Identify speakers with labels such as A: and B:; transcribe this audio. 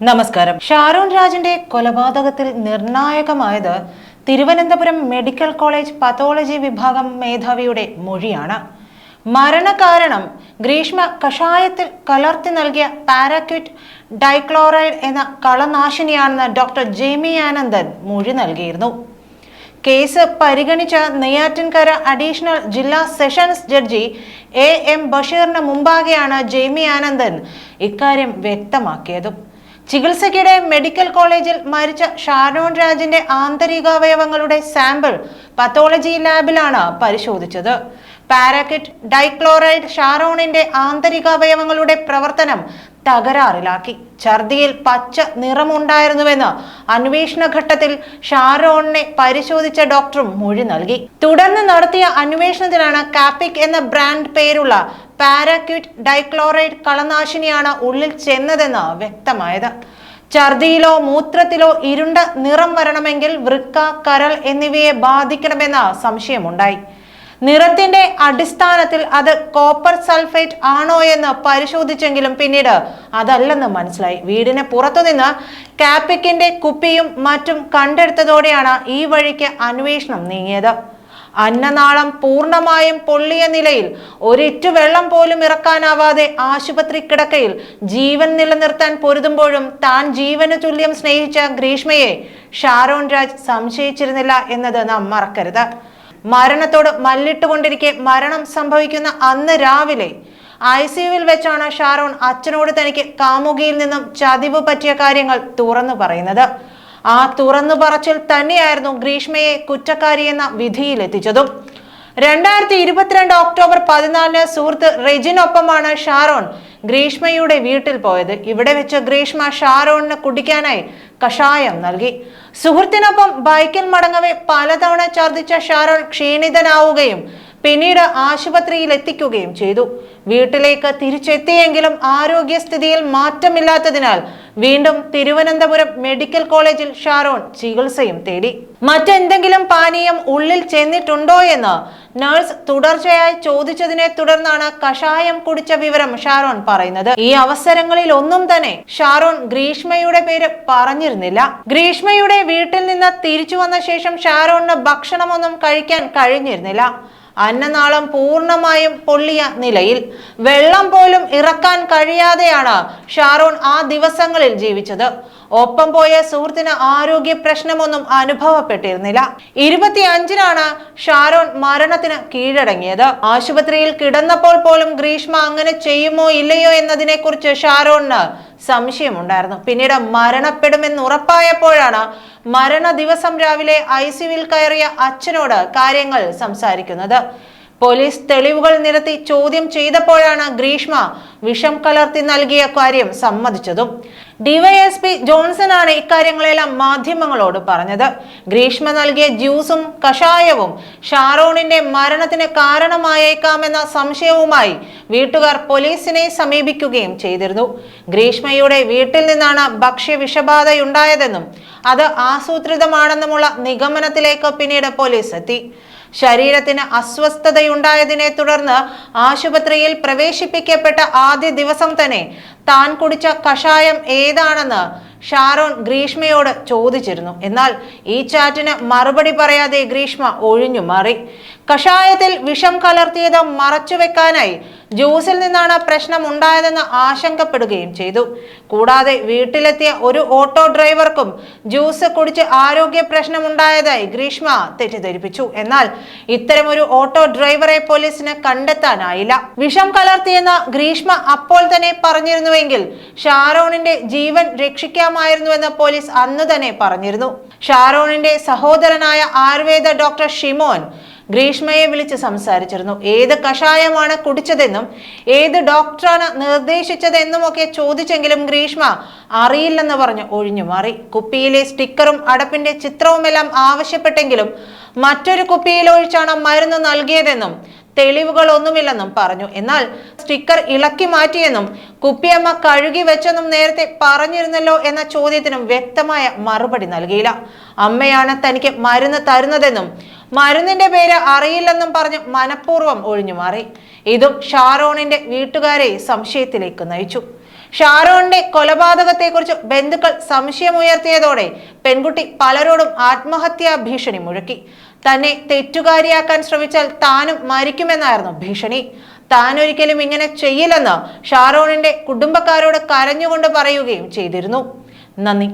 A: നമസ്കാരം. ഷാരൂൺ രാജിന്റെ കൊലപാതകത്തിൽ നിർണായകമായത് തിരുവനന്തപുരം മെഡിക്കൽ കോളേജ് പതോളജി വിഭാഗം മേധാവിയുടെ മൊഴിയാണ്. മരണകാരണം ഗ്രീഷ്മ കഷായത്തിൽ കലർത്തി നൽകിയ പാരാക്യൂറ്റ് ഡൈക്ലോറൈഡ് എന്ന കളനാശിനിയാണെന്ന് ഡോക്ടർ ജെമി ആനന്ദൻ മൊഴി നൽകിയിരുന്നു. കേസ് പരിഗണിച്ച നെയ്യാറ്റിൻകര അഡീഷണൽ ജില്ലാ സെഷൻസ് ജഡ്ജി എ എം ബഷീറിന് മുമ്പാകെയാണ് ജെയ്മി ആനന്ദൻ ഇക്കാര്യം വ്യക്തമാക്കിയതും. ചികിത്സയ്ക്കിടെ മെഡിക്കൽ കോളേജിൽ മരിച്ച ഷാരോൺ രാജിന്റെ ആന്തരികാവയവങ്ങളുടെ സാമ്പിൾ പത്തോളജി ലാബിലാണ് പരിശോധിച്ചത്. പാരാക്കിറ്റ് ഡൈക്ലോറൈഡ് ഷാറോണിന്റെ ആന്തരികാവയവങ്ങളുടെ പ്രവർത്തനം തകരാറിലാക്കി. ഛർദിയിൽ പച്ച നിറമുണ്ടായിരുന്നുവെന്ന് അന്വേഷണ ഘട്ടത്തിൽ ഷാരോണിനെ പരിശോധിച്ച ഡോക്ടറും മൊഴി നൽകി. തുടർന്ന് നടത്തിയ അന്വേഷണത്തിലാണ് കാപ്പിക് എന്ന ബ്രാൻഡ് പേരുള്ള പാരാക്യൂറ്റ് ഡൈക്ലോറൈഡ് കളനാശിനിയാണ് ഉള്ളിൽ ചെന്നതെന്ന് വ്യക്തമായത്. ഛർദിയിലോ മൂത്രത്തിലോ ഇരുണ്ട നിറം വരണമെങ്കിൽ വൃക്ക കരൾ എന്നിവയെ ബാധിക്കണമെന്ന സംശയമുണ്ടായി. നിറത്തിന്റെ അടിസ്ഥാനത്തിൽ അത് കോപ്പർ സൾഫേറ്റ് ആണോ എന്ന് പരിശോധിച്ചെങ്കിലും പിന്നീട് അതല്ലെന്ന് മനസ്സിലായി. വീടിന് പുറത്തുനിന്ന് കാപ്പിക്കിന്റെ കുപ്പിയും മറ്റും കണ്ടെടുത്തതോടെയാണ് ഈ വഴിക്ക് അന്വേഷണം നീങ്ങിയത്. അന്നനാളം പൂർണമായും പൊള്ളിയ നിലയിൽ ഒരിറ്റു വെള്ളം പോലും ഇറക്കാനാവാതെ ആശുപത്രി കിടക്കയിൽ ജീവൻ നിലനിർത്താൻ പൊരുതുമ്പോഴും താൻ ജീവന് തുല്യം സ്നേഹിച്ച ഗ്രീഷ്മയെ ഷാരോൺ രാജ് സംശയിച്ചിരുന്നില്ല എന്നത് നാം മറക്കരുത്. മരണത്തോട് മല്ലിട്ടുകൊണ്ടിരിക്കെ മരണം സംഭവിക്കുന്ന അന്ന് രാവിലെ ഐ സിയുവിൽ വെച്ചാണ് ഷാരോൺ അച്ഛനോട് തനിക്ക് കാമുകിയിൽ നിന്നും ചതിവ് പറ്റിയ കാര്യങ്ങൾ തുറന്നു പറയുന്നത്. ആ തുറന്നു പറച്ചിൽ തന്നെയായിരുന്നു ഗ്രീഷ്മയെ കുറ്റക്കാരിയെന്ന വിധിയിലെത്തിച്ചതും. രണ്ടായിരത്തി ഇരുപത്തിരണ്ട് ഒക്ടോബർ പതിനാലിന് സുഹൃത്ത് റെജിനൊപ്പമാണ് ഷാരോൺ ഗ്രീഷ്മയുടെ വീട്ടിൽ പോയത്. ഇവിടെ വെച്ച് ഗ്രീഷ്മ ഷാരോണിന് കുടിക്കാനായി കഷായം നൽകി. സുഹൃത്തിനൊപ്പം ബൈക്കിൽ മടങ്ങവെ പലതവണ ഛർദ്ദിച്ച ഷാരോൺ ക്ഷീണിതനാവുകയും പിന്നീട് ആശുപത്രിയിൽ എത്തിക്കുകയും ചെയ്തു. വീട്ടിലേക്ക് തിരിച്ചെത്തിയെങ്കിലും ആരോഗ്യസ്ഥിതിയിൽ മാറ്റമില്ലാത്തതിനാൽ വീണ്ടും തിരുവനന്തപുരം മെഡിക്കൽ കോളേജിൽ ഷാരോൺ ചികിത്സയും തേടി. മറ്റെന്തെങ്കിലും പാനീയം ഉള്ളിൽ ചെന്നിട്ടുണ്ടോ എന്ന് നഴ്സ് തുടർച്ചയായി ചോദിച്ചതിനെ തുടർന്നാണ് കഷായം കുടിച്ച വിവരം ഷാരോൺ പറയുന്നത്. ഈ അവസരങ്ങളിൽ ഒന്നും തന്നെ ഷാരോൺ ഗ്രീഷ്മയുടെ പേര് പറഞ്ഞിരുന്നില്ല. ഗ്രീഷ്മയുടെ വീട്ടിൽ നിന്ന് തിരിച്ചു വന്ന ശേഷം ഷാരോണിന് ഭക്ഷണമൊന്നും കഴിക്കാൻ കഴിഞ്ഞിരുന്നില്ല. അന്നനാളം പൂർണമായും പൊള്ളിയ നിലയിൽ വെള്ളം പോലും ഇറക്കാൻ കഴിയാതെയാണ് ഷാരോൺ ആ ദിവസങ്ങളിൽ ജീവിച്ചത്. ഒപ്പം പോയ സുഹൃത്തിന് ആരോഗ്യ പ്രശ്നമൊന്നും അനുഭവപ്പെട്ടിരുന്നില്ല. ഇരുപത്തിയഞ്ചിനാണ് ഷാരോൺ മരണത്തിന് കീഴടങ്ങിയത്. ആശുപത്രിയിൽ കിടന്നപ്പോൾ പോലും ഗ്രീഷ്മ അങ്ങനെ ചെയ്യുമോ ഇല്ലയോ എന്നതിനെ കുറിച്ച് ഷാരോണിന് സംശയമുണ്ടായിരുന്നു. പിന്നീട് മരണപ്പെടുമെന്ന് ഉറപ്പായപ്പോഴാണ് മരണ ദിവസം രാവിലെ ഐ സിയുവിൽ കയറിയ അച്ഛനോട് കാര്യങ്ങൾ സംസാരിക്കുന്നത്. പോലീസ് തെളിവുകൾ നിരത്തി ചോദ്യം ചെയ്തപ്പോഴാണ് ഗ്രീഷ്മ വിഷം കലർത്തി നൽകിയ കാര്യം സമ്മതിച്ചതും. ഡിവൈഎസ്പി ജോൺസൺ ആണ് ഇക്കാര്യങ്ങളെല്ലാം മാധ്യമങ്ങളോട് പറഞ്ഞത്. ഗ്രീഷ്മ നൽകിയ ജ്യൂസും കഷായവും ഷാറോണിന്റെ മരണത്തിന് കാരണമായേക്കാമെന്ന സംശയവുമായി വീട്ടുകാർ പോലീസിനെ സമീപിക്കുകയും ചെയ്തിരുന്നു. ഗ്രീഷ്മയുടെ വീട്ടിൽ നിന്നാണ് ഭക്ഷ്യ വിഷബാധയുണ്ടായതെന്നും അത് ആസൂത്രിതമാണെന്നുമുള്ള നിഗമനത്തിലേക്ക് പിന്നീട് പോലീസ് എത്തി. ശരീരത്തിന് അസ്വസ്ഥതയുണ്ടായതിനെ തുടർന്ന് ആശുപത്രിയിൽ പ്രവേശിപ്പിക്കപ്പെട്ട ആദ്യ ദിവസം തന്നെ താൻ കുടിച്ച കഷായം ഏതാണെന്ന് ഷാരോൺ ഗ്രീഷ്മയോട് ചോദിച്ചിരുന്നു. എന്നാൽ ഈ ചാറ്റിന് മറുപടി പറയാതെ ഗ്രീഷ്മ ഒഴിഞ്ഞു മാറി. കഷായത്തിൽ വിഷം കലർത്തിയത് മറച്ചുവെക്കാനായി ജ്യൂസിൽ നിന്നാണ് പ്രശ്നം ഉണ്ടായതെന്ന് ആശങ്കപ്പെടുകയും ചെയ്തു. കൂടാതെ വീട്ടിലെത്തിയ ഒരു ഓട്ടോ ഡ്രൈവർക്കും ജ്യൂസ് കുടിച്ച് ആരോഗ്യ പ്രശ്നം ഉണ്ടായതായി ഗ്രീഷ്മ തെറ്റിദ്ധരിപ്പിച്ചു. എന്നാൽ ഇത്തരം ഒരു ഓട്ടോ ഡ്രൈവറെ പോലീസിന് കണ്ടെത്താനായില്ല. വിഷം കലർത്തിയെന്ന ഗ്രീഷ്മ അപ്പോൾ തന്നെ പറഞ്ഞിരുന്നുവെങ്കിൽ ഷാരോണിന്റെ ജീവൻ രക്ഷിക്കാമായിരുന്നുവെന്ന് പോലീസ് അന്ന് തന്നെ പറഞ്ഞിരുന്നു. ഷാരോണിന്റെ സഹോദരനായ ആയുർവേദ ഡോക്ടർ ഷിമോൻ ഗ്രീഷ്മയെ വിളിച്ച് സംസാരിച്ചിരുന്നു. ഏത് കഷായമാണ് കുടിച്ചതെന്നും ഏത് ഡോക്ടറാണ് നിർദ്ദേശിച്ചതെന്നും ഒക്കെ ചോദിച്ചെങ്കിലും ഗ്രീഷ്മ അറിയില്ലെന്ന് പറഞ്ഞ് ഒഴിഞ്ഞു മാറി. കുപ്പിയിലെ സ്റ്റിക്കറും അടപ്പിന്റെ ചിത്രവുമെല്ലാം ആവശ്യപ്പെട്ടെങ്കിലും മറ്റൊരു കുപ്പിയിൽ ഒഴിച്ചാണ് മരുന്ന് നൽകിയതെന്നും തെളിവുകളൊന്നുമില്ലെന്നും പറഞ്ഞു. എന്നാൽ സ്റ്റിക്കർ ഇളക്കി മാറ്റിയെന്നും കുപ്പിയമ്മ കഴുകി വെച്ചെന്നും നേരത്തെ പറഞ്ഞിരുന്നല്ലോ എന്ന ചോദ്യത്തിനും വ്യക്തമായ മറുപടി നൽകിയില്ല. അമ്മയാണ് തനിക്ക് മരുന്ന് തരുന്നതെന്നും മരുന്നിന്റെ പേര് അറിയില്ലെന്നും പറഞ്ഞ് മനഃപൂർവം ഒഴിഞ്ഞുമാറി ഇതും ഷാരോണിന്റെ വീട്ടുകാരെ സംശയത്തിലേക്ക് നയിച്ചു. ഷാരോണിന്റെ കൊലപാതകത്തെക്കുറിച്ച് ബന്ധുക്കൾ സംശയമുയർത്തിയതോടെ പെൺകുട്ടി പലരോടും ആത്മഹത്യാ ഭീഷണി മുഴക്കി. തന്നെ തെറ്റുകാരിയാക്കാൻ ശ്രമിച്ചാൽ താനും മരിക്കുമെന്നായിരുന്നു ഭീഷണി. താൻ ഒരിക്കലും ഇങ്ങനെ ചെയ്യില്ലെന്ന് ഷാരോണിന്റെ കുടുംബക്കാരോട് കരഞ്ഞുകൊണ്ട് പറയുകയും ചെയ്തിരുന്നു. നന്ദി.